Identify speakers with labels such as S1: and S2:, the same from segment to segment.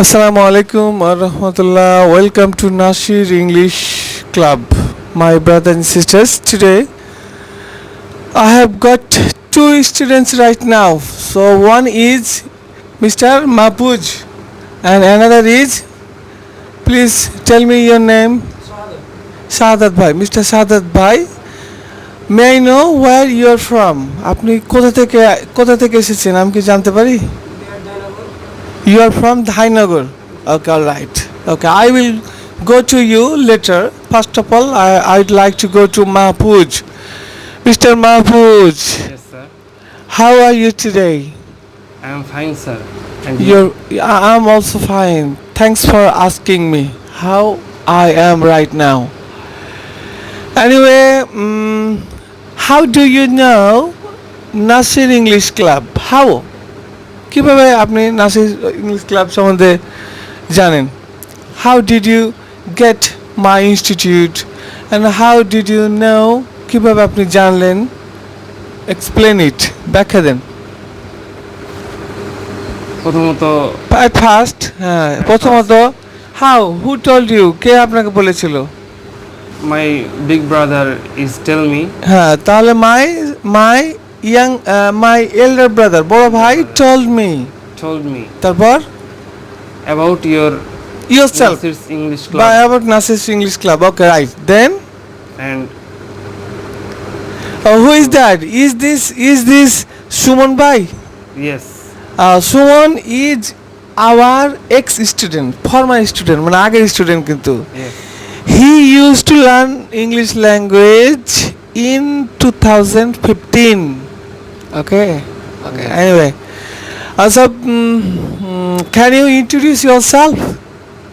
S1: আসসালামু আলাইকুম আর রহমতুল্লাহ। Welcome to Nasir English club my brother and sisters today I have got two students right now so one is mister Mahfuz and another is please tell me your name Sahad ভাই mister Sahad ভাই may I know where your are from আপনি কোথা থেকে কোথা থেকে এসেছেন? আমি কি জানতে পারি? You are from Dhainagar. Okay, all right. Okay, I will go to you later. First of all, I, I'd like to go to Mahpooj. Mr. Mahpooj,
S2: Yes, sir.
S1: how are you today?
S2: I am fine, sir. And you?
S1: You're, I- I'm also fine. Thanks for asking me how I am right now. Anyway, mm, how do you know Nasir English Club? How? কীভাবে আপনি Nasir English club সম্বন্ধে জানেন? How did you get my institute and how did you know কীভাবে আপনি জানলেন? Explain it ব্যাখ্যা দেন।
S2: প্রথমত
S1: at first হ্যাঁ প্রথমত হাউ হু টোল্ড ইউ কে আপনাকে বলেছিল?
S2: My big brother is tell me
S1: হ্যাঁ তাহলে my my young my elder brother বড় ভাই টোল্ড মি
S2: told me
S1: তারপর?
S2: about your
S1: yourself
S2: Nasir's English club
S1: about Nasir's English club okay right then
S2: and
S1: who is that is this is this Suman ভাই
S2: yes,
S1: Suman is our ex student former student মানে আগের student কিন্তু.
S2: Yes,
S1: He used to learn English language in 2015. Okay. Okay. Anyway, uh, so mm, mm, can you introduce yourself?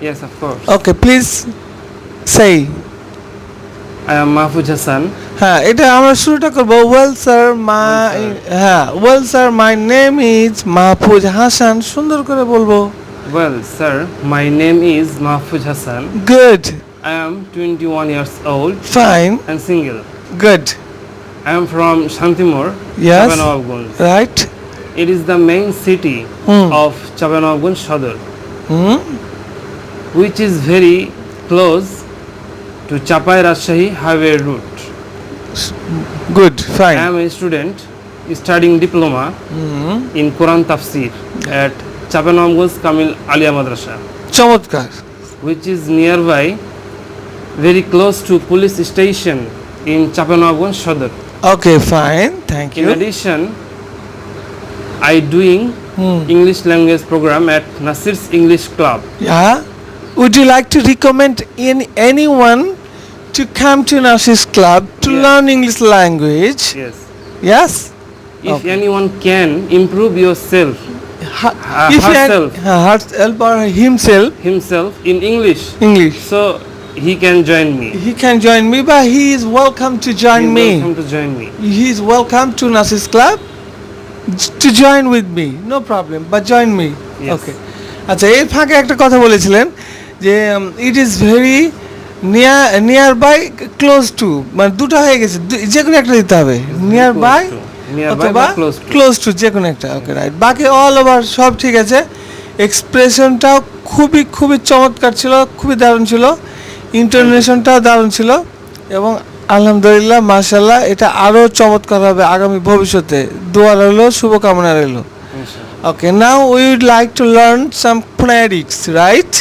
S2: yes, of course.
S1: Okay, please say.
S2: I am Mahfuz Hassan.
S1: হ্যাঁ এটা আমরা শুরুটা করব well sir my হ্যাঁ well sir my name is Mahfuz Hasan সুন্দর করে বলব
S2: Well, sir, my name is Mahfuz Hassan.
S1: Good
S2: I am 21 years old
S1: fine
S2: and single.
S1: Good
S2: I am from Shantimor,
S1: Yes.
S2: Chapanawabganj.
S1: Right
S2: It is the main city
S1: Hmm.
S2: of Chapanawabganj Sadar.
S1: Hmm
S2: which is very close to Chapai Rajshahi highway route.
S1: Good, fine
S2: I am a student studying diploma
S1: hmm
S2: in Quran Tafsir at Chapanamganj Kamil Alia Madrasa,
S1: Chamatkar.
S2: which is nearby, very close to police station in Chapanamganj Sadar.
S1: Okay, fine. Thank you.
S2: In addition, I doing
S1: Hmm.
S2: English language program at Nasir's English Club.
S1: Yeah. Would you like to recommend in anyone to come to Nashis Club to
S2: Yes.
S1: learn English language?
S2: Yes.
S1: Yes.
S2: If
S1: Okay.
S2: anyone can improve yourself
S1: Ha-
S2: Uh,
S1: if had-
S2: herself.
S1: herself or himself
S2: himself in English,
S1: English,
S2: so he can join me.
S1: he can join me, but he is welcome to join
S2: He's
S1: me.
S2: Welcome to join me.
S1: He is welcome to Nashis Club to join with me. No problem, but join me.
S2: Yes.
S1: Okay আচ্ছা এর ফাঁকে একটা কথা বলেছিলেন যে it is very near near by close to মানে দুটো হয়ে গেছে যে কোনো একটা দিতে হবে নিয়ার বাই অথবা
S2: বা close to.
S1: ক্লোজ টু যে কোনো একটা ওকে রাইট বাকি অল ওভার সব ঠিক আছে এক্সপ্রেশনটাও খুবই খুবই চমৎকার ছিল খুবই দারুণ ছিল ইন্টারনেশনটা দারুণ ছিল এবং আলহামদুলিল্লাহ মার্শাল্লাহ এটা আরও চমৎকার হবে আগামী ভবিষ্যতে। দোয়া রইল শুভকামনা রইল। Okay now we would like to learn
S2: some
S1: phonetics right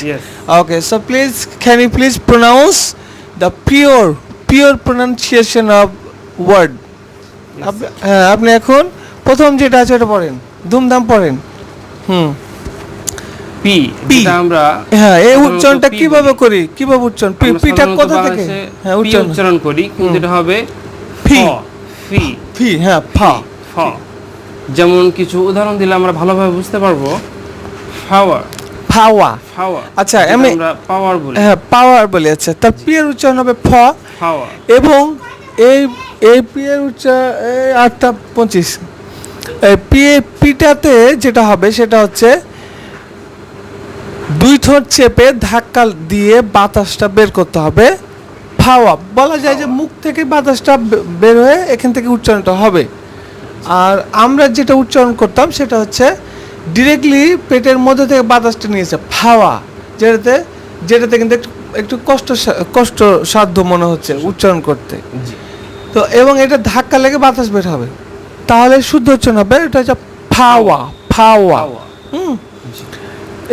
S1: okay so please can you please pronounce the pure pure pronunciation
S2: of
S1: word হ্যাঁ আপনি এখন প্রথম যেটা আছে ওটা পড়েন। ধুমধাম পড়েন। হুম।
S2: P. যেটা আমরা
S1: হ্যাঁ এই উচ্চারণটা কীভাবে করি? কীভাবে উচ্চারণ? পি পিটা কোথা থেকে? হ্যাঁ উচ্চারণ।
S2: উচ্চারণ করি কিন্তু। এটা হবে
S1: ফি।
S2: ফ ফি।
S1: ফি হ্যাঁ ফা।
S2: ফ যেমন কিছু উদাহরণ দিলে আমরা ভালোভাবে বুঝতে পারব। ফাওয়ার
S1: ফাওয়া
S2: ফাওয়ার
S1: আচ্ছা, আমি-
S2: আমরা পাওয়ার বলি।
S1: হ্যাঁ পাওয়ার বলে আচ্ছা। তার পি এর উচ্চারণ হবে ফ।
S2: ফাওয়ার
S1: এবং এই এই পি এর উচ্চা এই আটটা পঁচিশ। এই পি পিটাতে যেটা হবে সেটা হচ্ছে দুই ঠোঁট চেপে ধাক্কা দিয়ে বাতাসটা বের করতে হবে। ফাওয়া বলা যায় যে মুখ থেকে বাতাসটা বের হয়ে এখান থেকে উচ্চারণটা হবে। আর আমরা যেটা উচ্চারণ করতাম সেটা হচ্ছে ডিরেক্টলি পেটের মধ্যে থেকে বাতাসটা নিয়েছে। ফাওয়া যেটাতে যেটাতে কিন্তু একটু একটু কষ্ট কষ্ট সাধ্য মনে হচ্ছে উচ্চারণ করতে। তো এবং এটা ধাক্কা লেগে বাতাস বের হবে। তাহলে শুদ্ধ উচ্চারণ হবে এটা হচ্ছে ফাওয়া ফাওয়া হুম।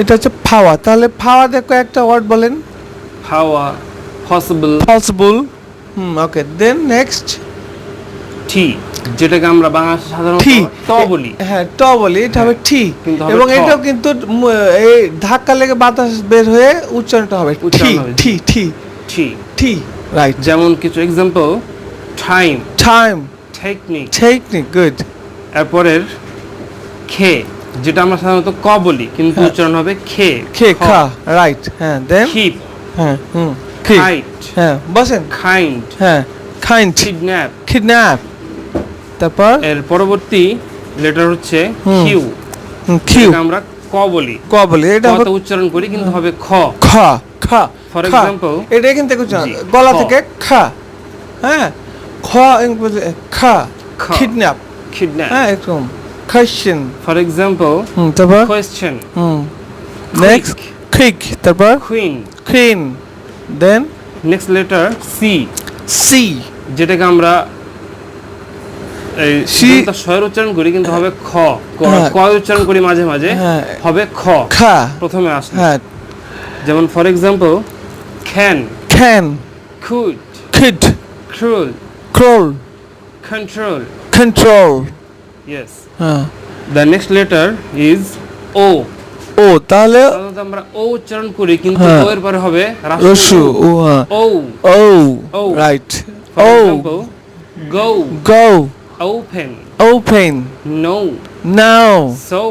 S1: এটা হচ্ছে ফাওয়া। তাহলে ফাওয়া দেখো একটা ওয়ার্ড বলেন।
S2: হাওয়া possible
S1: possible hmm okay then next
S2: T যেটাকে আমরা বাংলা সাধারণত ট। বলি
S1: হ্যাঁ ট বলি এটা হবে
S2: কিন্তু হবে
S1: এবং এটাও কিন্তু এই ধাক্কা লেগে বাতাস বের হয়ে উচ্চারণটা হবে
S2: হবে।
S1: ঠি ঠি
S2: টি।
S1: ঠি রাইট
S2: যেমন কিছু example time
S1: time
S2: technique
S1: technique good
S2: এরপরের খে। যেটা আমরা সাধারণত ক বলি কিন্তু
S1: হ্যাঁ।
S2: উচ্চারণ হবে খে
S1: খে খা রাইট হ্যাঁ দেন
S2: কিপ
S1: হ্যাঁ হুম খি
S2: কাইট
S1: হ্যাঁ বসেন।
S2: কাইন্ড
S1: হ্যাঁ খাইন্ড
S2: কিডন্যাপ
S1: কিডন্যাপ তারপর?
S2: এর পরবর্তী লেটার হচ্ছে কিউ
S1: কিউ
S2: আমরা ক বলি।
S1: ক বলি এটা
S2: কত উচ্চারণ করি কিন্তু হবে খ।
S1: খ খা খা।
S2: example,
S1: এটা
S2: কিন্তু
S1: গলা থেকে খা। হ্যাঁ খ খা। কিডন্যাপ
S2: কিডন্যাপ
S1: হ্যাঁ এরকম কোয়েশ্চেন
S2: ফর এক্সাম্পল
S1: হুম তারপর?
S2: কোয়েশ্চেন
S1: হুম নেক্সট ক্রিক তারপর?
S2: Queen
S1: queen then
S2: next letter C
S1: C
S2: যেটাকে আমরা এই
S1: সি-
S2: তার স্বয়ের উচ্চারণ করি কিন্তু হবে খ। ক
S1: হ্যাঁ।
S2: উচ্চারণ করি মাঝে মাঝে
S1: হ্যাঁ।
S2: হবে খ।
S1: খা।
S2: প্রথমে আসে
S1: হ্যাঁ।
S2: যেমন for example can
S1: can
S2: could
S1: kid
S2: crawl
S1: crawl
S2: control
S1: control
S2: yes
S1: হ্যাঁ।
S2: The next letter is O
S1: O তাহলে
S2: আমরা ও উচ্চারণ করি কিন্তু
S1: হ্যাঁ।
S2: ও এর পরে হবে
S1: রসু ও হ্যাঁ।
S2: O
S1: O. Right O
S2: go
S1: go
S2: open
S1: open
S2: no
S1: now
S2: so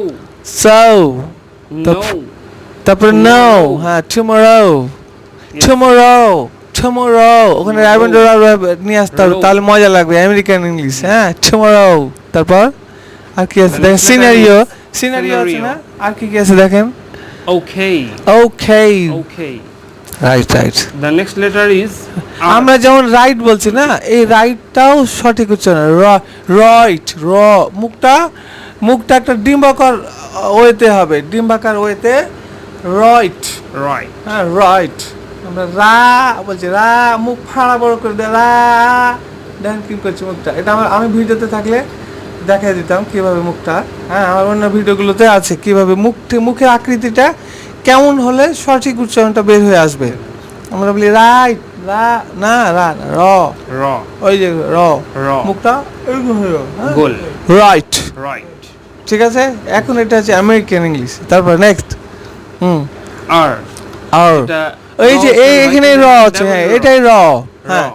S1: so
S2: no
S1: তারপরে
S2: Tomorrow.
S1: হ্যাঁ
S2: Yes.
S1: টুমোরো টুমোরো ওখানে
S2: No.
S1: রাইভেন্ডর নিয়ে আসতে হবে তাহলে মজা লাগবে আমেরিকান ইংলিশ হ্যাঁ টুমোরো তারপর? আর কি আছে দেখেন সিনারিও সিনারিও আছে না? আর কি কি আছে দেখেন
S2: okay
S1: okay
S2: okay
S1: right right
S2: the next letter is
S1: আমরা যেমন রাইট বলছি না এই রাইটটাও সঠিক উচ্চারণ রাইট র মুখটা মুখটা একটা ডিম্বাকার ওয়েতে হবে। ডিম্বাকার ওয়েতে রাইট
S2: রাইট
S1: হ্যাঁ রাইট আমরা রা বলছি রা মুখ ফাড়া বড় করে দেয় রা। দেখেন কি করছি মুখটা? এটা আমার আমি ভিডিওতে থাকলে দেখাই দিতাম কীভাবে মুখটা। হ্যাঁ আমার অন্য ভিডিওগুলোতে আছে কীভাবে মুখ মুখের আকৃতিটা কেমন হলে সঠিক উচ্চারণটা বের হয়ে আসবে। আমরা বলি রাইট রা না রা র।
S2: র।
S1: ওই যে র।
S2: র।
S1: মুখটা এরকম হয়ে
S2: গোল
S1: রাইট।
S2: রাইট।
S1: ঠিক আছে? এখন এটা হচ্ছে আমেরিকান ইংলিশ। তারপর নেক্সট। হুম।
S2: আর।
S1: আর।
S2: এটা
S1: এই যে এই এখানে র আছে হ্যাঁ এটাই র।
S2: র।
S1: হ্যাঁ।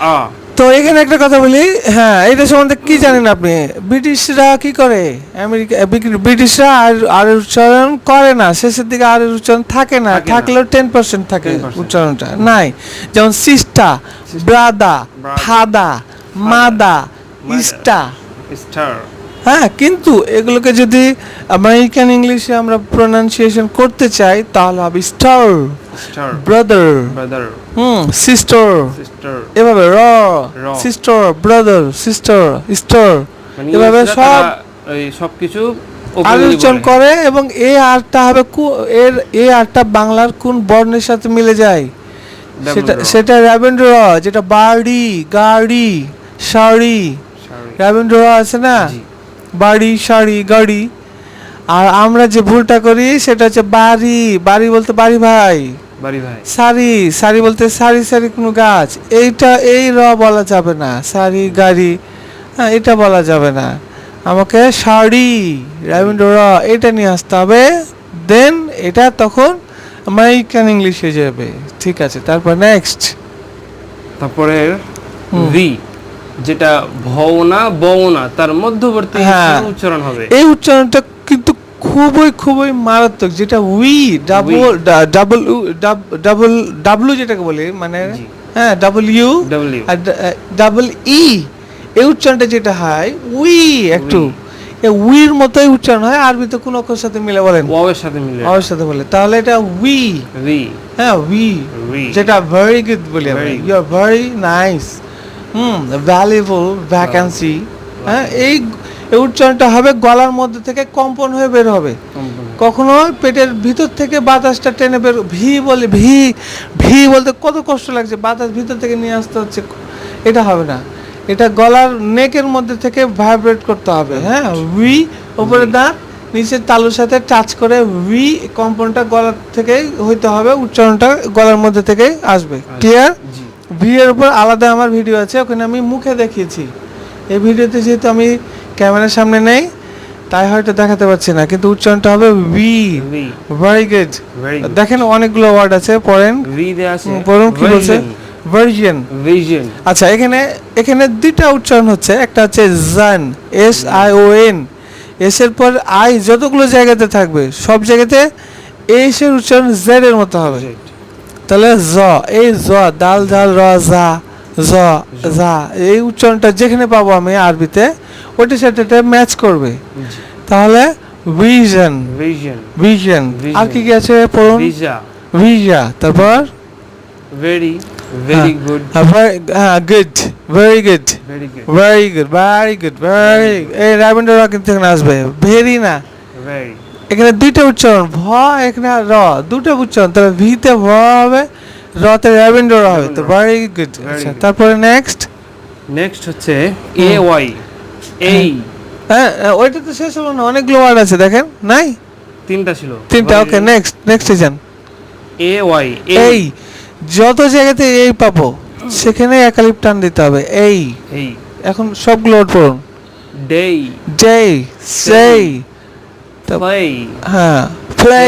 S2: আ।
S1: তো এখানে একটা কথা বলি হ্যাঁ এটা সম্বন্ধে কি জানেন আপনি? ব্রিটিশরা কি করে? আমেরিকা ব্রিটিশরা আর আর উচ্চারণ করে না শেষের দিকে আর উচ্চারণ থাকে না থাকলেও টেন পার্সেন্ট থাকে উচ্চারণটা। নাই যেমন সিস্টা ব্রাদা ফাদা মাদা. ইস্টা হ্যাঁ কিন্তু এগুলোকে যদি আমেরিকান ইংলিশে আমরা প্রোনাউন্সিয়েশন করতে চাই তাহলে হবে star brother
S2: brother
S1: hmm sister
S2: sister
S1: এভাবে র। সিস্টার ব্রাদার সিস্টার স্টার এভাবে সব
S2: এই সবকিছু openly
S1: করে এবং এ আরটা হবে এর এ আরটা বাংলার কোন বর্ণের সাথে মিলে যায়? সেটা। সেটা রবীন্দ্র যেটা বাড়ি গাড়ি শাড়ি. রবীন্দ্র আছে না? বাড়ি শাড়ি গাড়ি। আর আমরা যে ভুলটা করি সেটা হচ্ছে বাড়ি। বাড়ি বলতে বাড়ি ভাই।
S2: বাড়ি ভাই।
S1: সারি সারি বলতে সারি সারি কোনো গাছ। এইটা এই র বলা যাবে না। সারি গাড়ি হ্যাঁ এটা বলা যাবে না। আমাকে শাড়ি রবীন্দ্র র এটা নিয়ে আসতে হবে। দেন এটা তখন আমেরিকান ইংলিশ হয়ে যাবে। ঠিক আছে তারপর নেক্সট
S2: তারপরে। ভি যেটা ভওনা বওনা তার মধ্যবর্তী
S1: হ্যাঁ।
S2: উচ্চারণ হবে।
S1: এই উচ্চারণটা খুবই খুবই মারাত্মক যেটা we double double double W যেটাকে বলি মানে হ্যাঁ ডাবল ইউ
S2: ডব্লিউ
S1: আর ডাবল ই এই উচ্চারণটা যেটা হয় উই একটু উইর মতোই উচ্চারণ হয় আরবিতে কোন অক্ষর সাথে মিলে বলেন।
S2: ওয়াও এর সাথে মিলে।
S1: অক্ষর সাথে বলে। তাহলে এটা উই।
S2: ভি
S1: হ্যাঁ উই। যেটা ভেরি গুড বলি আমরা। You are very nice hmm valuable vacancy হ্যাঁ এই এই উচ্চারণটা হবে গলার মধ্যে থেকে কম্পন হয়ে বের হবে। কখনো পেটের ভিতর থেকে বাতাসটা টেনে বের ভি বলে ভি ভি বলতে কত কষ্ট লাগছে বাতাস ভিতর থেকে নিয়ে আসতে হচ্ছে এটা হবে না। এটা গলার নেকের মধ্যে থেকে ভাইব্রেট করতে হবে হ্যাঁ? উই ওপরে দাঁত নিচের তালুর সাথে টাচ করে উই কম্পনটা গলার থেকে হইতে হবে উচ্চারণটা গলার মধ্যে থেকে আসবে। ক্লিয়ার ভি এর উপর আলাদা আমার ভিডিও আছে ওখানে আমি মুখে দেখিয়েছি। এই ভিডিওতে যেহেতু আমি ক্যামেরার সামনে নেই তাই হয়তো দেখাতে পারছি না কিন্তু উচ্চারণটা হবে
S2: ভি
S1: ভেরি গুড দেখেন অনেকগুলো ওয়ার্ড আছে পড়েন।
S2: ভি দেয়া আছে
S1: পড়ুন কি বলছে? ভার্জিয়ান
S2: ভিশন
S1: আচ্ছা এখানে এখানে দুইটা উচ্চারণ হচ্ছে একটা হচ্ছে জান S I O N S এর পর আই যতগুলো জায়গাতে থাকবে সব জায়গাতে এস এর উচ্চারণ জেড এর মতো হবে। তাহলে জ এই জ দাল ঝাল র জা জ এই উচ্চারণটা যেখানে পাবো আমি আরবিতে ওইটার সাথে এটা ম্যাচ করবে। তাহলে ভিশন
S2: ভিশন
S1: ভিশন আর কি কি আছে পড়ুন? তারপর?
S2: ভেরি ভেরি গুড
S1: হ্যাঁ good very good
S2: very good
S1: very good very এই রাবীন্দ্র কিন্তু এখানে আসবে। ভেরি না।
S2: ভেরি
S1: এখানে দুইটা উচ্চারণ ভ এখানে র। দুটো উচ্চারণ তবে ভিতে ভ হবে রতে রবীন্দ্র হবে তো ভেরি গুড আচ্ছা তারপরে নেক্সট
S2: নেক্সট হচ্ছে এ ওয়াই এই
S1: হ্যাঁ। ওইটা তো শেষ হলো না অনেকগুলো ওয়ার্ড আছে দেখেন নাই?
S2: তিনটা ছিল।
S1: তিনটা ওকে নেক্সট নেক্সট যান
S2: এ ওয়াই
S1: এই যত জায়গাতে এই পাবো সেখানে একালিপ টান দিতে হবে এই।
S2: এই।
S1: এখন সবগুলো ওয়ার্ড পড়ুন।
S2: ডেই
S1: ডে সেই তো-
S2: প্লে
S1: হ্যাঁ play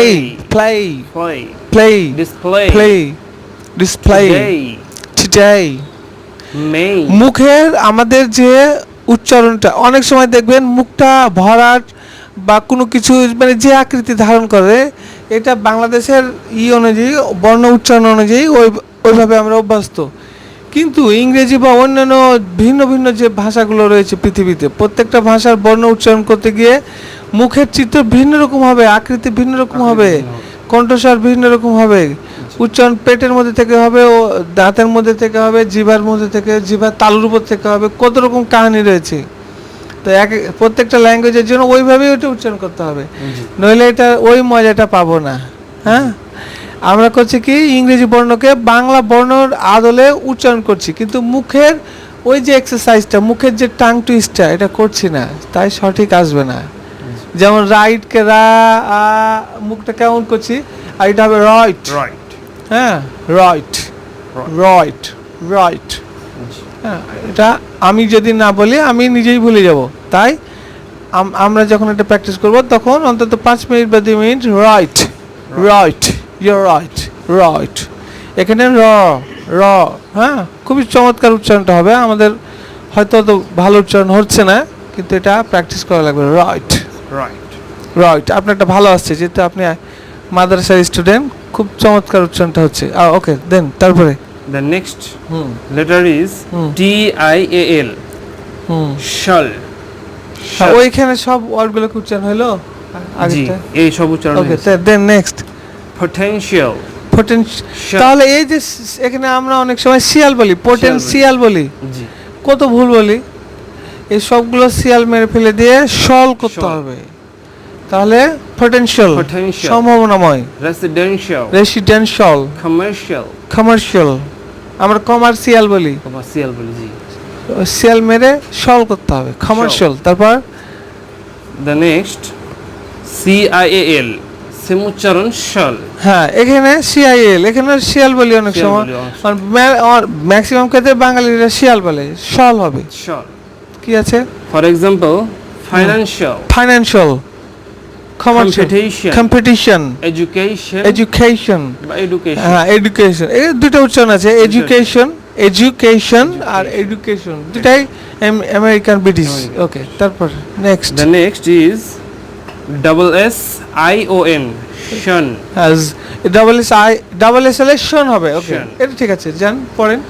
S1: play
S2: play
S1: play
S2: display
S1: play display today
S2: মেই
S1: মুখের আমাদের যে উচ্চারণটা অনেক সময় দেখবেন মুখটা ভরাট বা কোনো কিছু মানে যে আকৃতি ধারণ করে এটা বাংলাদেশের ই অনুযায়ী বর্ণ উচ্চারণ অনুযায়ী ওই ওইভাবে আমরা অভ্যস্ত। কিন্তু ইংরেজি বা অন্যান্য ভিন্ন ভিন্ন যে ভাষাগুলো রয়েছে পৃথিবীতে প্রত্যেকটা ভাষার বর্ণ উচ্চারণ করতে গিয়ে মুখের চিত্র ভিন্ন রকম হবে আকৃতি ভিন্ন রকম হবে। কণ্ঠস্বর ভিন্ন রকম হবে। উচ্চারণ পেটের মধ্যে থেকে হবে ও দাঁতের মধ্যে থেকে হবে জিভার মধ্যে থেকে জিভার তালুর উপর থেকে হবে কত রকম কাহিনী রয়েছে। তো এক প্রত্যেকটা ল্যাঙ্গুয়েজের জন্য ওইভাবেই ওটা উচ্চারণ করতে হবে। নইলে এটা ওই মজাটা পাবো না। হ্যাঁ? আমরা করছি কি ইংরেজি বর্ণকে বাংলা বর্ণর আদলে উচ্চারণ করছি কিন্তু মুখের ওই যে এক্সারসাইজটা মুখের যে টাং টুইস্টটা এটা করছি না তাই সঠিক আসবে না। যেমন রাইট কে রা মুখটা কেমন করছি আর এটা হবে রাইট
S2: রাইট
S1: হ্যাঁ রাইট রাইট রাইট হ্যাঁ এটা আমি যদি না বলি আমি নিজেই ভুলে যাব। তাই আমরা যখন এটা প্র্যাকটিস করব তখন অন্তত পাঁচ মিনিট বা দুই minute right right your right right এখানে র র হ্যাঁ খুবই চমৎকার উচ্চারণটা হবে। আমাদের হয়তো অত ভালো উচ্চারণ হচ্ছে না কিন্তু এটা প্র্যাকটিস করা লাগবে। রাইট
S2: রাইট
S1: রাইট আপনারটা ভালো আসছে যেহেতু আপনি মাদ্রাসার স্টুডেন্ট খুব চমৎকার উচ্চারণটা হচ্ছে। ওকে দেন তারপরে?
S2: The next
S1: hmm.
S2: Letter is. T I A L শাল
S1: ওইখানে সব ওয়ার্ডগুলোকে উচ্চারণ হলো?
S2: জি এই সব উচ্চারণ
S1: ওকে দেন নেক্সট
S2: পটেনশিয়াল
S1: তাহলে এই যে এখানে আমরা অনেক সময় শিয়াল বলি পটেনশিয়াল বলি।
S2: জি।
S1: কত ভুল বলি? এই সবগুলো শিয়াল মেরে ফেলে দিয়ে সল করতে হবে। তাহলে পটেনশিয়াল
S2: Potential.
S1: সম্ভাবনাময়।
S2: রেসিডেন্সিয়াল
S1: রেসিডেন্সিয়াল
S2: কমার্শিয়াল
S1: কমার্শিয়াল আমরা কমার্শিয়াল বলি।
S2: কমার্শিয়াল বলি জি।
S1: সেল মেরে সল করতে হবে। কমার্শিয়াল তারপর?
S2: The next C I A L same উচ্চারণ শাল
S1: হ্যাঁ এখানে সিআইএল এখানে শিয়াল বলি অনেক সময়। ম্যাক্সিমাম ক্ষেত্রে বাঙালিরা শিয়াল বলে। সল হবে।
S2: শাল
S1: কি আছে?
S2: For example financial
S1: financial
S2: competition education
S1: education হ্যাঁ এডুকেশন এই দুটো উচ্চারণ আছে এডুকেশন এডুকেশন আর এডুকেশন দুটাই আমেরিকান ব্রিটিশ ওকে তারপর next
S2: the next is double S I O N Shaun
S1: double S I double S L শন হবে ওকে এটা ঠিক আছে যান পড়েন।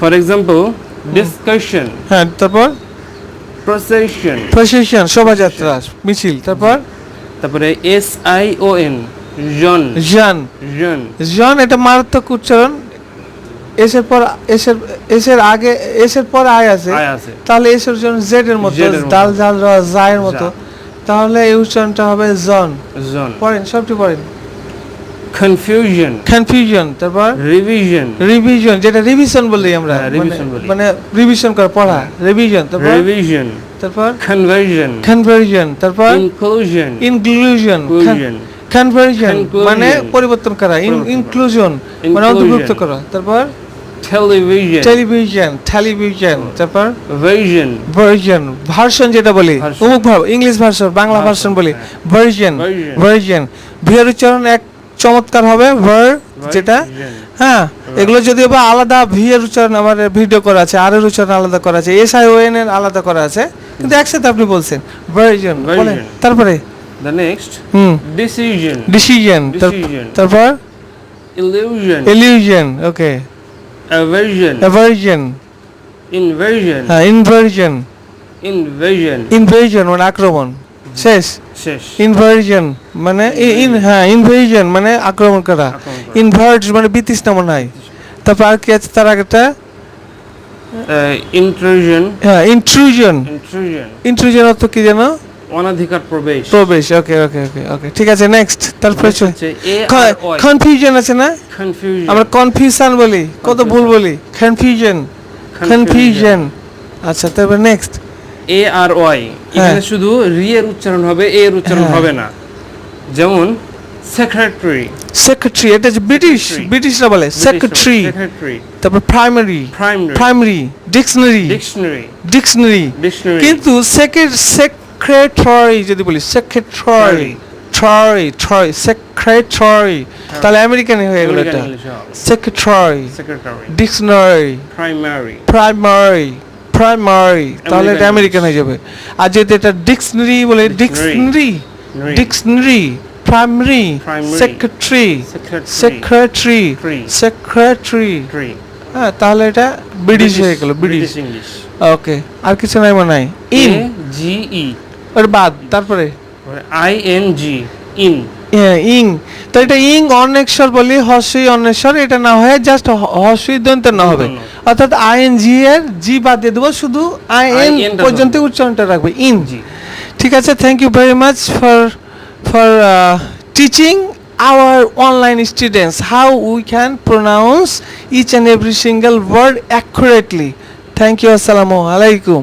S2: ফর এক্সাম্পল ডিসকাশন
S1: হ্যাঁ তারপর?
S2: প্রসেশন
S1: প্রসেশন শোভাযাত্রা মিছিল তারপর?
S2: তারপরে এস আই ও এন জন
S1: জান
S2: জন
S1: জন এটা মারাত্মক উচ্চারণ। এসের পর এসের এসের আগে এসের পর আয় আছে। তাহলে এসের জন্য জেড এর মতো ডাল জাল র জায়ের মতো। তাহলে এই উচ্চারণটা হবে জন
S2: জন
S1: পড়েন সবটি পড়েন।
S2: কনফিউশন
S1: কনফিউশন তারপর?
S2: রিভিশন
S1: রিভিশন যেটা রিভিশন বলি আমরা।
S2: হ্যাঁ,
S1: মানে-
S2: বলি।
S1: মানে রিভিশন করা পড়া। রিভিশন তারপর?
S2: রিভিশন
S1: তারপর?
S2: কনভার্জন
S1: কনভার্জন তারপর?
S2: Inclusion
S1: inclusion. কনভার্জন মানে পরিবর্তন করা। ইনক্লুশন মানে অন্তর্ভুক্ত করা। তারপর?
S2: টেলিভিশন
S1: টেলিভিশন টেলিভিশন তারপর?
S2: ভার্জন
S1: ভার্জন ভার্সন যেটা বলি। অমুক ভাব ইংলিশ ভার্সন বাংলা ভার্সন বলি। ভার্জন. ভার্জন ভিয়ার উচ্চারণ এক চমৎকার হবে। ভার যেটা? হ্যাঁ। এগুলো যদিও বা আলাদা ভি এর উচ্চারণ আমার ভিডিও করা আছে আর এর উচ্চারণ আলাদা করা আছে এস আই ও এন এর আলাদা করা আছে কিন্তু একসাথে আপনি বলছেন ভার্জন বলেন তারপরে?
S2: The next
S1: hmm.
S2: Decision
S1: decision তারপর?
S2: Illusion
S1: illusion okay
S2: aversion
S1: aversion
S2: inversion
S1: হ্যাঁ ইনভার্জন
S2: ইনভার্জন
S1: ইনভেশন মানে আক্রমণ। শেষ।
S2: শেষ।
S1: ইনভার্জন মানে ইন হ্যাঁ ইনভেশন মানে আক্রমণ করা। ইনভার্ট মানে বিতৃষ্ণা মনে হয়। তারপর আর কি আছে তার আগেটা
S2: ইন্ট্রুশন
S1: হ্যাঁ ইন্ট্রুজন ইন্ট্রুজন অর্থ কি জানো
S2: অনধিকার প্রবেশ।
S1: প্রবেশ ওকে ওকে ওকে ওকে ঠিক আছে নেক্সট তারপরে
S2: হচ্ছে
S1: কনফিউশন আছে না?
S2: কনফিউশন
S1: আমরা কনফিউশন বলি কত ভুল বলি। কনফিউশন কনফিউশন আচ্ছা তারপর নেক্সট
S2: এ আর ওয়াই। এখানে শুধু রি এর উচ্চারণ হবে এ এর উচ্চারণ
S1: হ্যাঁ।
S2: হবে না। যেমন সেক্রেটারি
S1: সেক্রেটারি এটা যে ব্রিটিশ ব্রিটিশরা বলে সেক্রেটারি তারপর primary
S2: primary
S1: dictionary
S2: dictionary
S1: dictionary কিন্তু সেক্রেটারি যদি বলি সেক্রেটারি ট্রয় ট্রয় সেক্রেটারি তাহলে আমেরিকানে হয়ে গেল এটা। Secretary dictionary
S2: primary
S1: primary primary তাহলে এটা আমেরিকান হয়ে যাবে। আর যদি এটা ডিকশনারি বলে dictionary dictionary primary. Secretary
S2: secretary
S1: secretary হ্যাঁ তাহলে এটা ব্রিটিশ হয়ে গেল ব্রিটিশ
S2: ইংলিশ
S1: ওকে আর কিছু নাই মনে হয়। ইন
S2: জি ই
S1: ওর বাদ তারপরে?
S2: আই এন জি ইন
S1: ইং। তো এটা ইং অনেশ্বর বলি হর্ষই অনেশ্বর এটা না হয়ে জাস্ট হর্ষই দন্ত না হবে। অর্থাৎ আইএন জি এর জি বাদ দিয়ে দেবো শুধু আই এন
S2: IN
S1: পর্যন্ত উচ্চারণটা রাখবে ইন
S2: জি।
S1: ঠিক আছে thank you very much for for teaching our online students how we can pronounce each and every single word accurately thank you আসসালামু alaikum